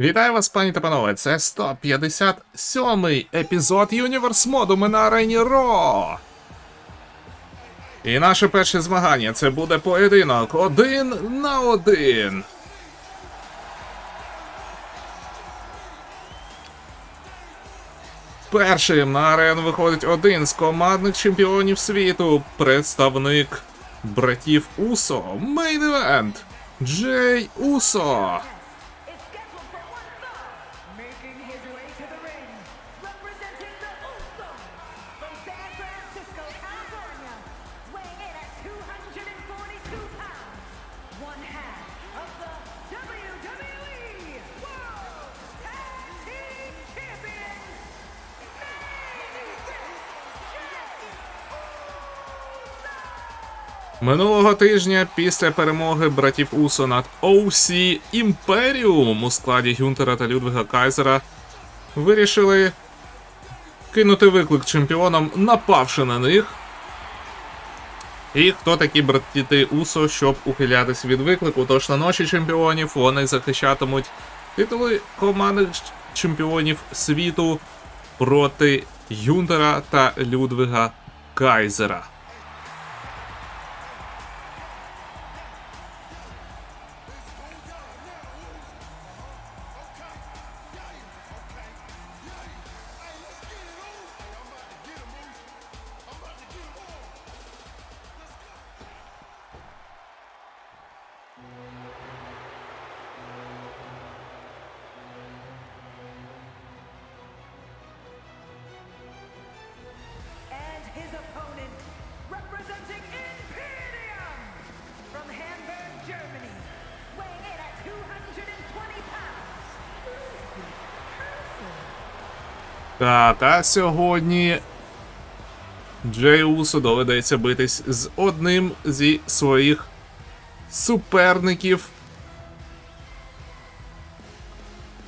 Вітаю вас, пані та панове. Це 157-й епізод Юніверс моду ми на арені Ро. І наше перше змагання це буде поєдинок один на один. Першим на арену виходить один з командних чемпіонів світу, представник братів Усо. Мейн івент Джей Усо. Минулого тижня після перемоги братів Усо над OC Імперіум у складі Гюнтера та Людвига Кайзера вирішили кинути виклик чемпіонам, напавши на них. І хто такі братіти Усо, щоб ухилятись від виклику? Тож на ночі чемпіонів вони захищатимуть титули командних чемпіонів світу проти Гюнтера та Людвига Кайзера. Так, а сьогодні Джей доведеться битись з одним зі своїх суперників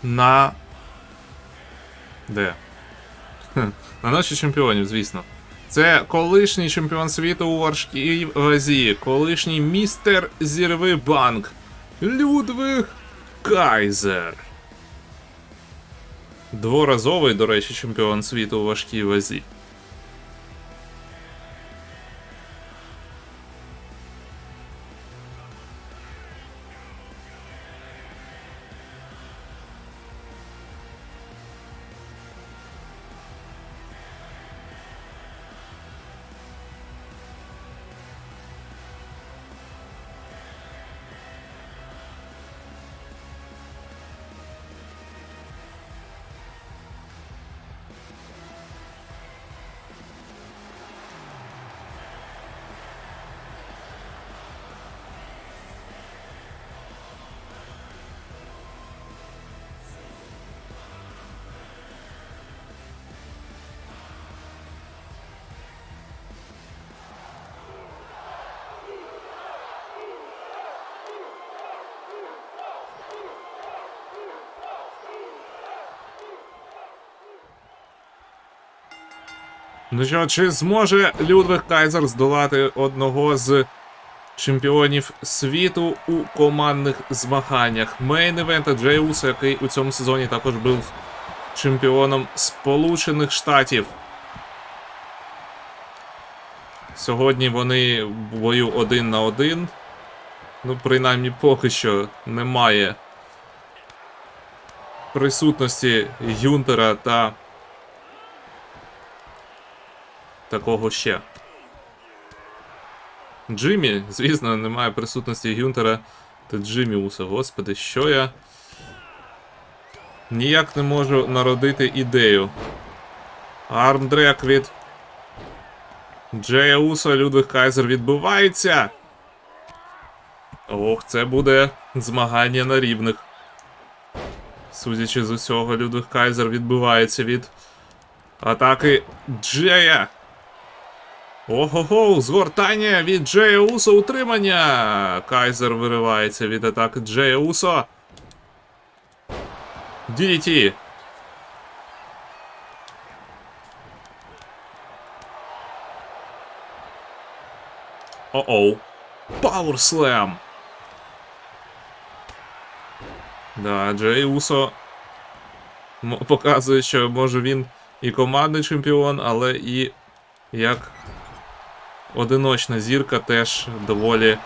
на. Де? На ночі чемпіонів, звісно. Це колишній чемпіон світу у важкій вазі, колишній містер Зірви Банк Людвиг Кайзер. Дворазовий, до речі, чемпіон світу у важкій вазі. Ну що, чи зможе Людвиг Кайзер здолати одного з чемпіонів світу у командних змаганнях? Мейн івента Джей Усо, який у цьому сезоні також був чемпіоном Сполучених Штатів. Сьогодні вони в бою один на один. Ну, принаймні, поки що немає присутності Юнтера та такого ще. Джиммі, звісно, немає присутності Гюнтера та Джиммі Уса. Господи, що я. Ніяк не можу народити ідею. Армдрек від Джея Усо, Людвиг Кайзер відбувається. Ох, це буде змагання на рівних. Судячи з усього, Людвиг Кайзер відбивається від атаки Джея. Ого-го, згортання від Джея Усо утримання. Кайзер виривається від атаки Джея Усо. DDT. О-оу. Пауерслем. Да, Джей Усо показує, що може він і командний чемпіон, але і як одиночна зірка теж доволі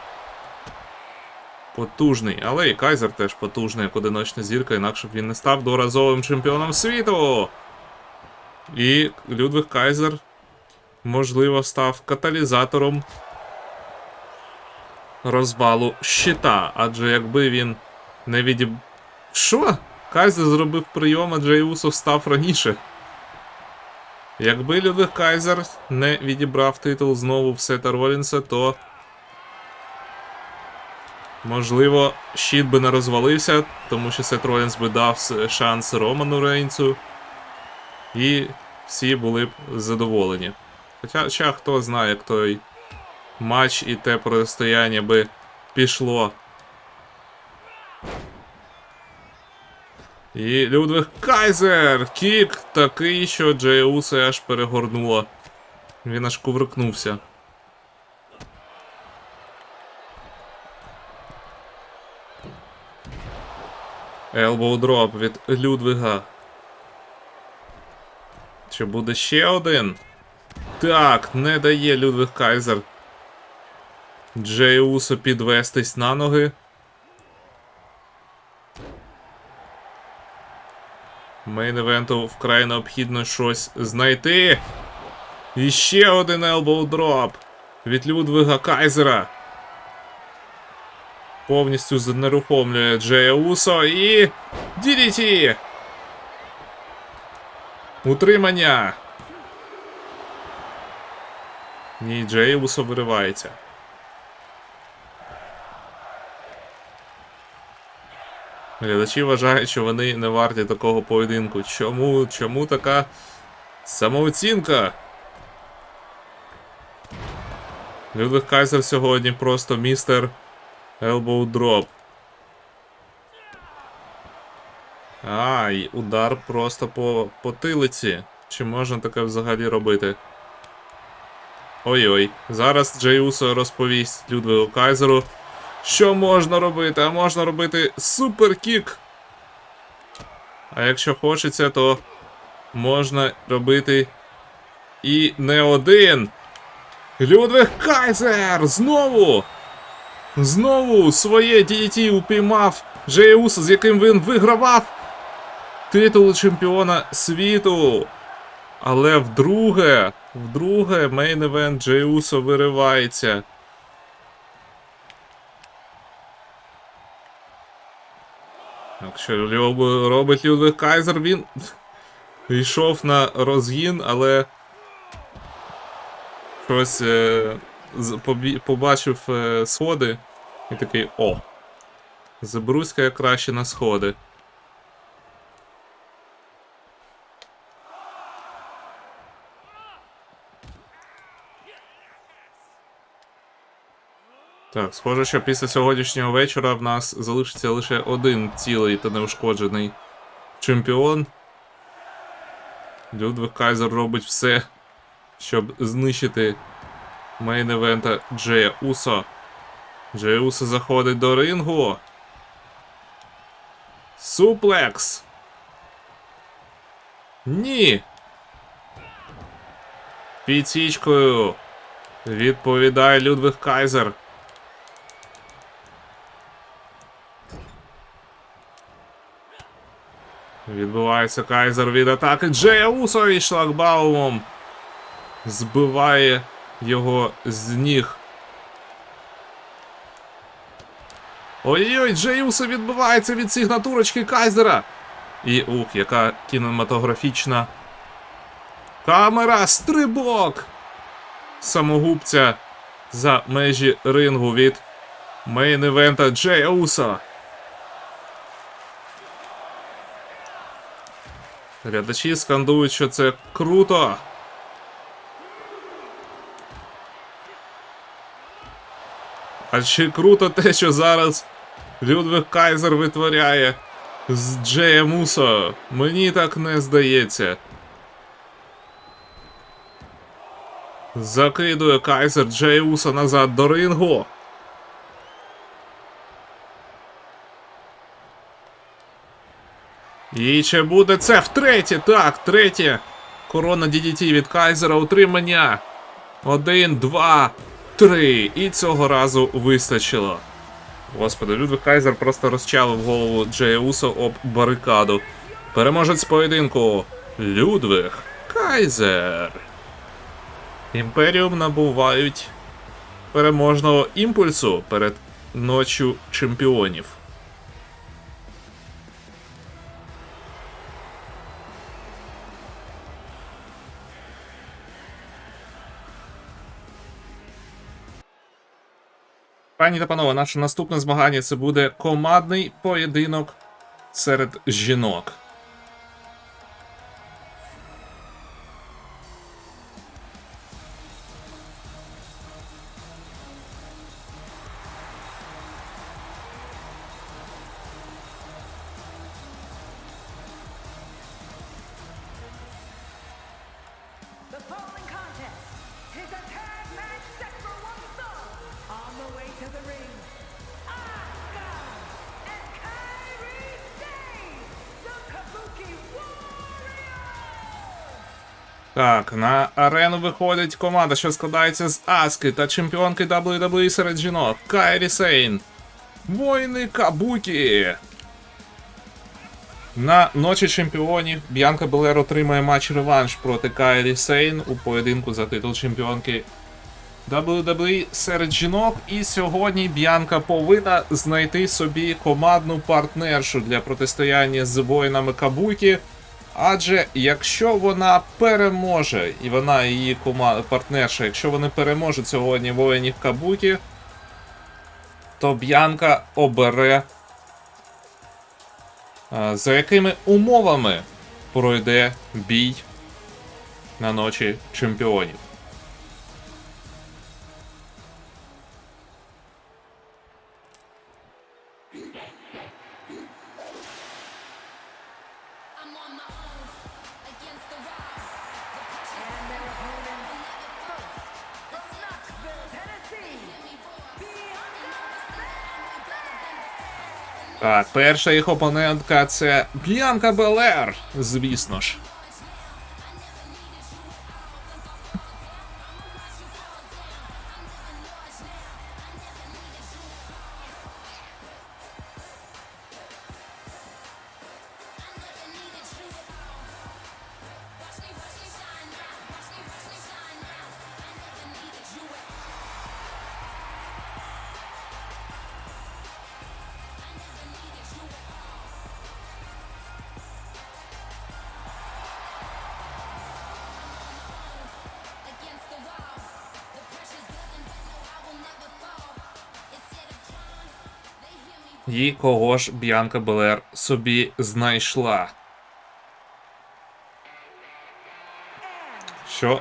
потужний. Але і Кайзер теж потужний, як одиночна зірка, інакше б він не став доразовим чемпіоном світу. І Людвиг Кайзер, можливо, став каталізатором розвалу щита. Адже якби він не відіб. Що? Кайзер зробив прийом, а Джей Усо став раніше. Якби Людвиг Кайзер не відібрав титул знову в Сета Ролінса, то. Можливо, щит би не розвалився, тому що Сет Ролінс би дав шанс Роману Рейнсу. І всі були б задоволені. Хоча, хто знає, як той матч і те протистояння би пішло. І Людвиг Кайзер! Кік такий, що Джей Усе аж перегорнуло. Він аж кувыркнувся. Елбоу дроп від Людвига. Чи буде ще один? Так, не дає Людвиг Кайзер. Джей Усо підвестись на ноги. Мейн івенту вкрай необхідно щось знайти. І ще один елбоу дроп від Людвига Кайзера. Повністю знерухомлює Джея Усо і. DDT! Утримання. Ні, Джей Усо виривається. Глядачі вважають, що вони не варті такого поєдинку. Чому, чому така самооцінка? Людвиг Кайзер сьогодні просто містер Elbow Drop. Ай, удар просто по потилиці. Чи можна таке взагалі робити? Ой-ой. Зараз Джей Усо розповість Людвигу Кайзеру, що можна робити, а можна робити суперкік. А якщо хочеться, то можна робити і не один. Людвиг Кайзер! Знову! Знову своє DDT упіймав Джеюса, з яким він вигравав титул чемпіона світу. Але вдруге, вдруге мейн-евент Джеюсо виривається. Якщо робить Людвиг Кайзер, він йшов на розгін, але щось е, побачив е, сходи і такий о. Заберусь-ка я краще на сходи. Так, схоже, що після сьогоднішнього вечора в нас залишиться лише один цілий та неушкоджений чемпіон. Людвиг Кайзер робить все, щоб знищити мейн-евента Джея Усо. Джей Усо заходить до рингу. Суплекс. Ні. Підсічкою. Відповідає Людвиг Кайзер. Відбувається Кайзер від атаки Джея Усо і шлагбаумом. Збиває його з ніг. Ой-ой, Джей Усо відбивається від сигнатурочки Кайзера. І ух, яка кінематографічна камера, стрибок! Самогубця за межі рингу від мейн-івента Джея Уса. Глядачі скандують, що це круто. А чи круто те, що зараз Людвиг Кайзер витворяє з Джеєм Усо? Мені так не здається. Закидує Кайзер Джей Усо назад до рингу. І чи буде це втретє? Так, третє. Корона DDT від Кайзера утримання. Один, два, три. І цього разу вистачило. Господи, Людвиг Кайзер просто розчавив голову Джея Усо об барикаду. Переможець поєдинку Людвиг Кайзер. Імперіум набувають переможного імпульсу перед ночю чемпіонів. Пані та панове, наше наступне змагання це буде командний поєдинок серед жінок. Так, на арену виходить команда, що складається з Аски та чемпіонки WWE серед жінок Кайрі Сейн. Воїни Кабукі. На ночі чемпіонів Б'янка Белер отримає матч реванш проти Кайрі Сейн у поєдинку за титул чемпіонки WWE серед жінок. І сьогодні Б'янка повинна знайти собі командну партнершу для протистояння з воїнами Кабукі. Адже якщо вона переможе, і вона і її кома... партнерша, якщо вони переможуть сьогодні воїнів Кабукі, то Б'янка обере, за якими умовами пройде бій на ночі чемпіонів. Так, перша їх опонентка це Б'янка Белер, звісно ж. І кого ж Б'янка Белер собі знайшла? Що?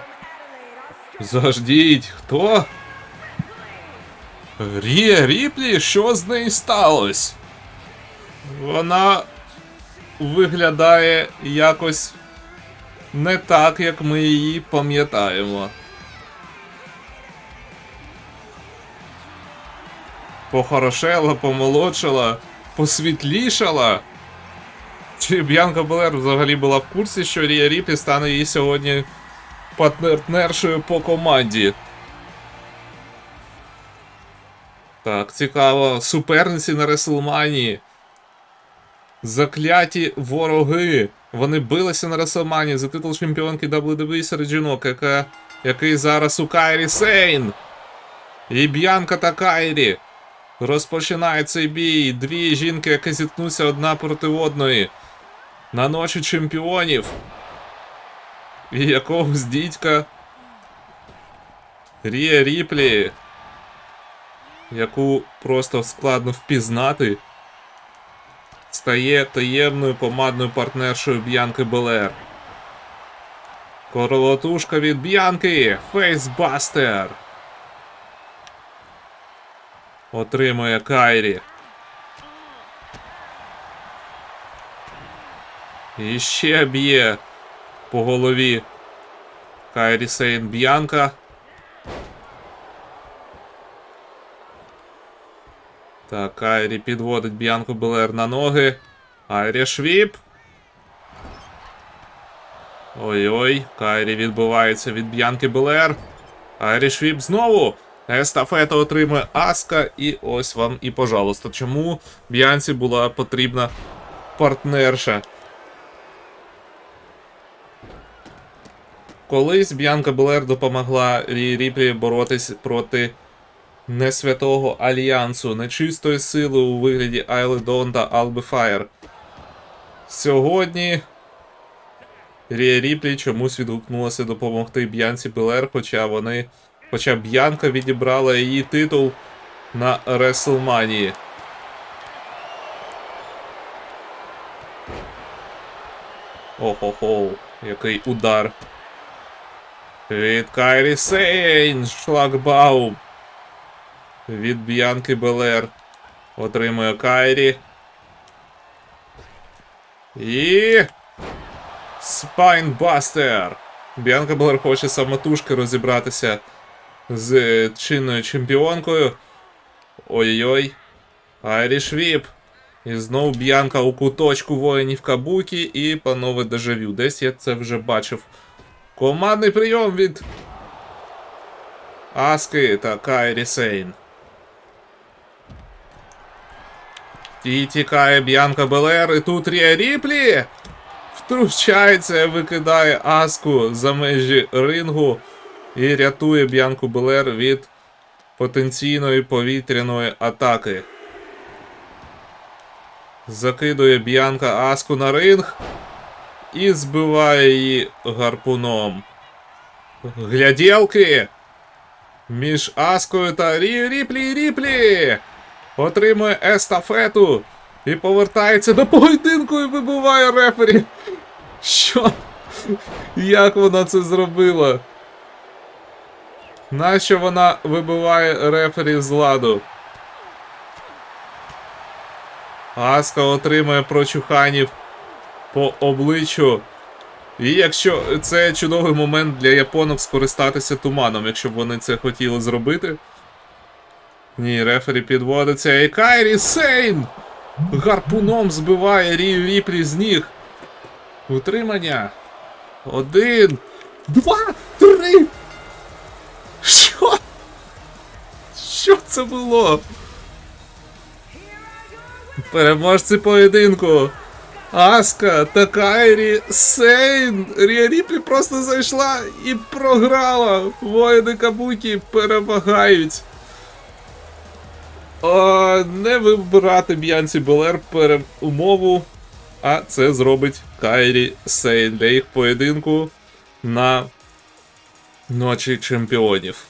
Заждіть, хто? Рія Ріплі, що з нею сталося? Вона виглядає якось не так, як ми її пам'ятаємо. Похорошела, помолодшала, посвітлішала. Чи Б'янка Белер взагалі була в курсі, що Рія Ріплі стане її сьогодні партнершою по команді? Так, цікаво. Суперниці на Реслманії. Закляті вороги. Вони билися на Реслманії за титул чемпіонки WWE серед жінок, яка, який зараз у Кайрі Сейн. І Б'янка та Кайрі. Розпочинає цей бій. Дві жінки, які зіткнуться одна проти одної. На ночі чемпіонів. І якогось дідька. Рія Ріплі. Яку просто складно впізнати. Стає таємною командною партнершою Б'янки Белер. Королотушка від Б'янки. Фейсбастер. Отримує Кайрі. І ще б'є по голові Кайрі Сейн Б'янка. Так, Кайрі підводить Б'янку Белер на ноги. Айрі Швіп. Ой-ой, Кайрі відбувається від Б'янки Белер. Айріш Віп знову. Естафету отримує Аска, і ось вам і пожалуйста. Чому Б'янці була потрібна партнерша? Колись Б'янка Белер допомогла Рі Ріплі боротись проти несвятого альянсу, нечистої сили у вигляді Айли Дон та Алби Фаєр. Сьогодні Рія Ріплі чомусь відгукнулася допомогти Б'янці Белер, хоча вони. Хоча Б'янка відібрала її титул на Реслманії. Охо-хо, який удар. Від Кайрі Сейн, шлагбаум. Від Б'янки Белер. Отримує Кайрі. І. Спайнбастер. Б'янка Белер хоче самотужки розібратися з е, чинною чемпіонкою. Ой-ой. Айріш Віп. І знов Б'янка у куточку воїнів Кабукі і панове дежавю. Десь я це вже бачив. Командний прийом від Аски та Кайрі Сейн. І тікає Б'янка Белер, і тут Рія Ріплі втручається, викидає Аску за межі рингу і рятує Б'янку Белер від потенційної повітряної атаки. Закидує Б'янка Аску на ринг і збиває її гарпуном. Гляділки між Аскою та Рі Ріплі Ріплі отримує естафету і повертається до поєдинку і вибиває рефері. Що? Як вона це зробила? Нащо вона вибиває рефері з ладу? Аска отримує прочуханів по обличчю. І якщо це чудовий момент для японок скористатися туманом, якщо б вони це хотіли зробити. Ні, рефері підводиться. І Кайрі Сейн! Гарпуном збиває Рію Ріплі з ніг. Утримання. Один. Два. Це було? Переможці поєдинку. Аска та Кайрі Сейн. Рія просто зайшла і програла. Воїни Кабукі перемагають. О, не вибирати Б'янці Белер переумову, а це зробить Кайрі Сейн для їх поєдинку на Ночі чемпіонів.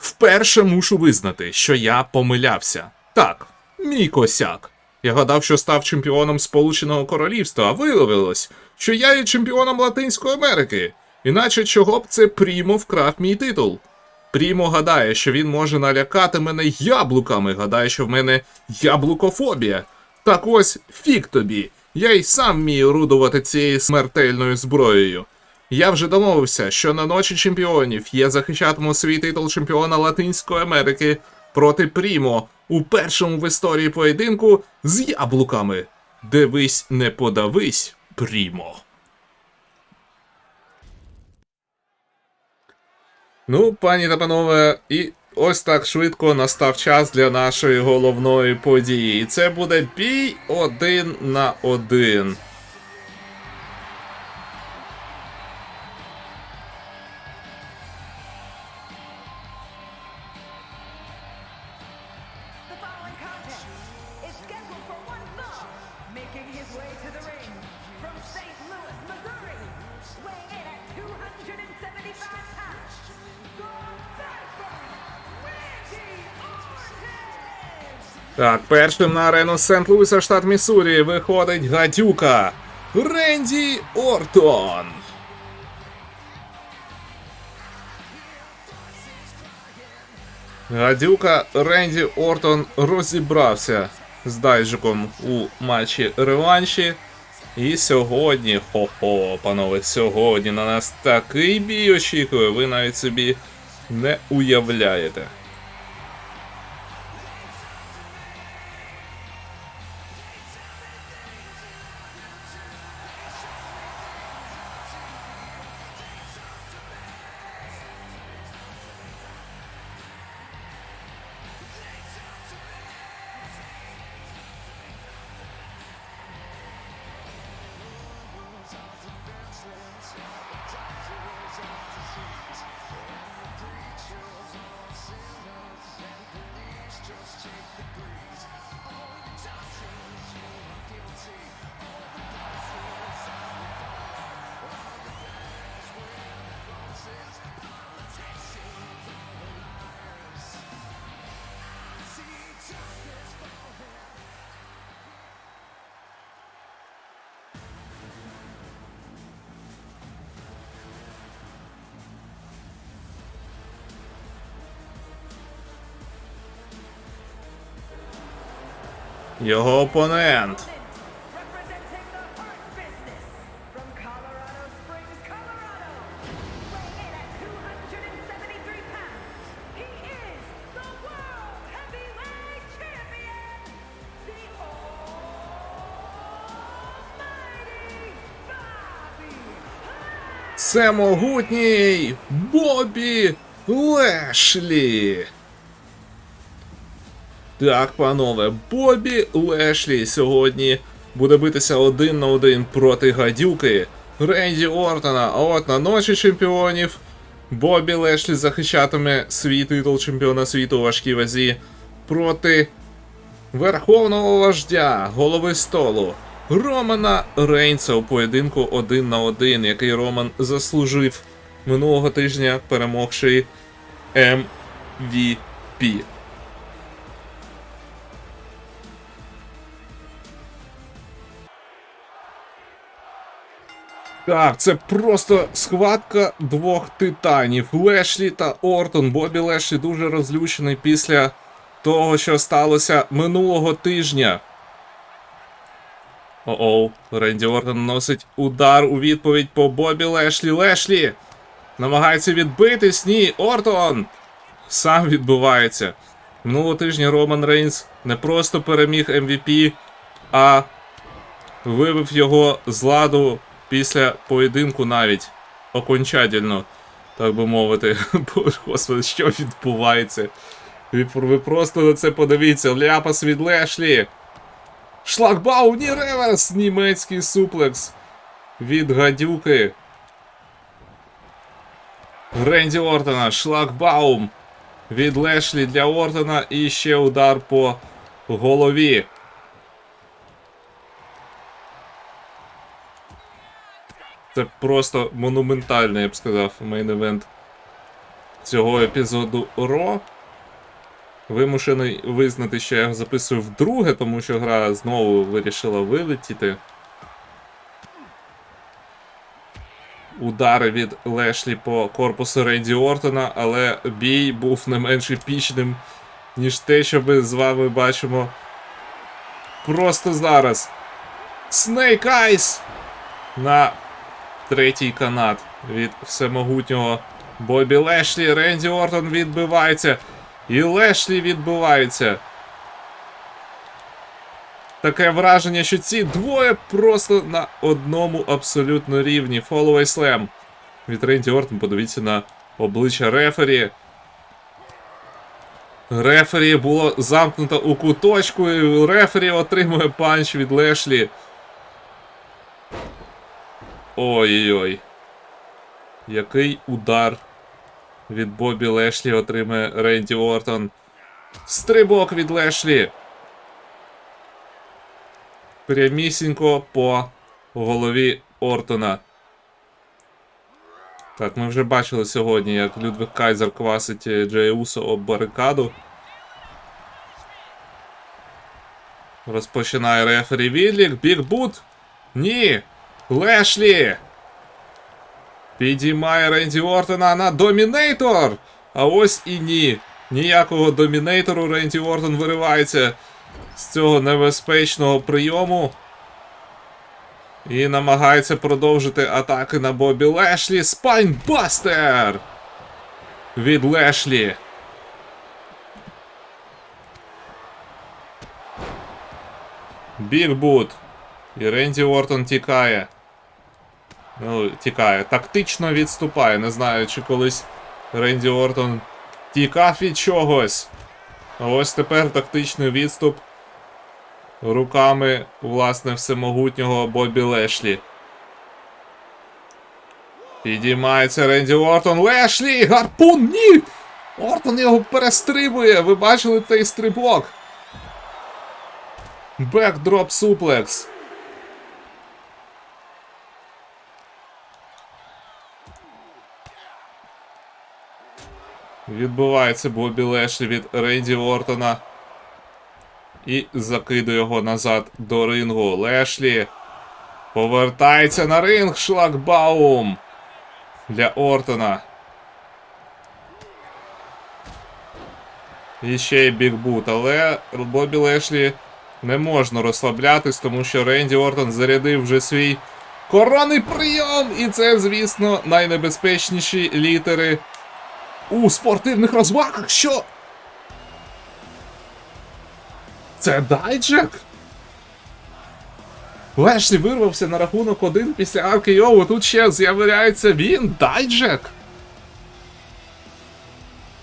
Вперше мушу визнати, що я помилявся. Так, мій косяк. Я гадав, що став чемпіоном Сполученого Королівства, а виявилось, що я є чемпіоном Латинської Америки. Іначе чого б це Прімо вкрав мій титул? Прімо гадає, що він може налякати мене яблуками, гадає, що в мене яблукофобія. Так ось фік тобі. Я й сам вмію орудувати цією смертельною зброєю. Я вже домовився, що на ночі чемпіонів я захищатиму свій титул чемпіона Латинської Америки проти Прімо у першому в історії поєдинку з яблуками. Дивись, не подавись, Прімо. Ну, пані та панове, і ось так швидко настав час для нашої головної події. І це буде бій один на один. Making his way to the ring from St. Louis, Missouri, weighing in at 275 pounds! Так, першим на арену Сент-Луіса, штат Міссурі, виходить гадюка Ренді Ортон. Гадюка Ренді Ортон розібрався з Дайджиком у матчі реванші. І сьогодні, хо-хо, панове, сьогодні на нас такий бій очікує, ви навіть собі не уявляєте. Almighty Bobby Це могутній Бобі Лешлі. Так, панове, Бобі Лешлі сьогодні буде битися один на один проти гадюки Ренді Ортона. А от на ночі чемпіонів Бобі Лешлі захищатиме свій титул чемпіона світу у важкій вазі проти Верховного вождя, голови столу Романа Рейнса у поєдинку один на один, який Роман заслужив минулого тижня, перемогши MVP. Так, це просто схватка двох титанів. Лешлі та Ортон. Бобі Лешлі дуже розлючений після того, що сталося минулого тижня. О-оу, Ренді Ортон наносить удар у відповідь по Бобі Лешлі. Лешлі! Намагається відбитись. Ні, Ортон! Сам відбувається. Минулого тижня Роман Рейнс не просто переміг MVP, а вивів його з ладу після поєдинку навіть окончательно, так би мовити. Господи, що відбувається? Ви, просто на це подивіться. Ляпас від Лешлі. Шлагбаум, ні реверс! Німецький суплекс від гадюки. Ренді Ортона, шлагбаум від Лешлі для Ортона і ще удар по голові. Це просто монументальний, я б сказав, мейн-евент цього епізоду Ро. Вимушений визнати, що я його записую вдруге, тому що гра знову вирішила вилетіти. Удари від Лешлі по корпусу Ренді Ортона, але бій був не менш епічним, ніж те, що ми з вами бачимо просто зараз. Snake Eyes на третій канат від всемогутнього Бобі Лешлі. Ренді Ортон відбивається. І Лешлі відбувається. Таке враження, що ці двоє просто на одному абсолютно рівні. Фолловей слем. Від Ренді Ортон, подивіться на обличчя Рефері. Рефері було замкнуто у куточку, і Рефері отримує панч від Лешлі. Ой-ой-ой. Який удар від Бобі Лешлі отримає Ренді Ортон. Стрибок від Лешлі. Прямісінько по голові Ортона. Так, ми вже бачили сьогодні, як Людвиг Кайзер квасить е, Джей Усо об барикаду. Розпочинає рефері Відлік. Бігбут. Ні. Лешлі. Підіймає Ренді Ортона на Домінейтор. А ось і ні. Ніякого домінейтору Ренді Ортон виривається з цього небезпечного прийому. І намагається продовжити атаки на Бобі Лешлі. Спайнбастер! Від Лешлі. Бігбут. І Ренді Ортон тікає. Ну, тікає. Тактично відступає. Не знаю, чи колись Ренді Ортон тікав від чогось. А ось тепер тактичний відступ руками, власне, всемогутнього Бобі Лешлі. Підіймається Ренді Ортон. Лешлі! Гарпун! Ні! Ортон його перестрибує! Ви бачили цей стрибок? Бекдроп суплекс. Відбувається Бобі Лешлі від Ренді Ортона. І закидує його назад до рингу. Лешлі повертається на ринг. Шлагбаум для Ортона. І ще й бігбут. Але Бобі Лешлі Не можна розслаблятись, тому що Ренді Ортон зарядив вже свій коронний прийом. І це, звісно, найнебезпечніші літери у спортивних розвагах. Що? Це Дайджек? Лешлі вирвався на рахунок один після РКО. Тут ще з'являється він, Дайджек.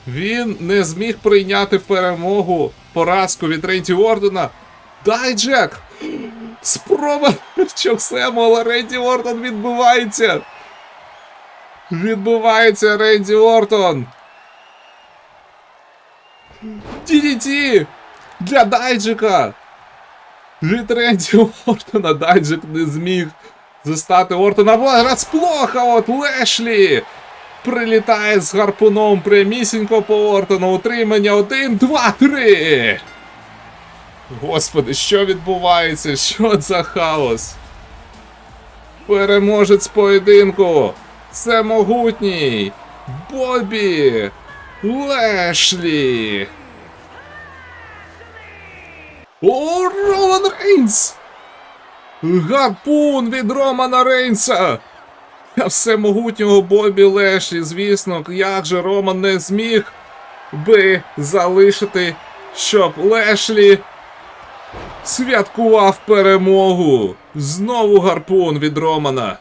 Він не зміг прийняти перемогу, поразку від Ренді Ордена. Дайджек! Спроба Чоксему, але Ренді Ортон відбувається. Відбувається Ренді Ортон. DDT для Дайджика. Ренді Ортона Дайджик не зміг застати Ортона. Розплоха от Лешлі. Прилітає з гарпуном прямісінько по Ортону. Утримання 1, 2, 3. Господи, що відбувається? Що за хаос? Переможець поєдинку. Це могутній. Бобі. Лешлі. О, Роман Рейнс! Гарпун від Романа Рейнса! Та всемогутнього Бобі Лешлі, звісно, як же Роман не зміг би залишити, щоб Лешлі святкував перемогу. Знову гарпун від Романа.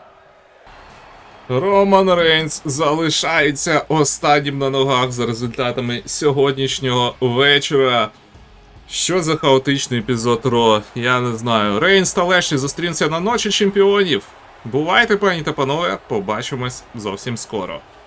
Роман Рейнс залишається останнім на ногах за результатами сьогоднішнього вечора. Що за хаотичний епізод Ро? Я не знаю. Рейн Сталеші зустрінеться на ночі чемпіонів. Бувайте, пані та панове, побачимось зовсім скоро.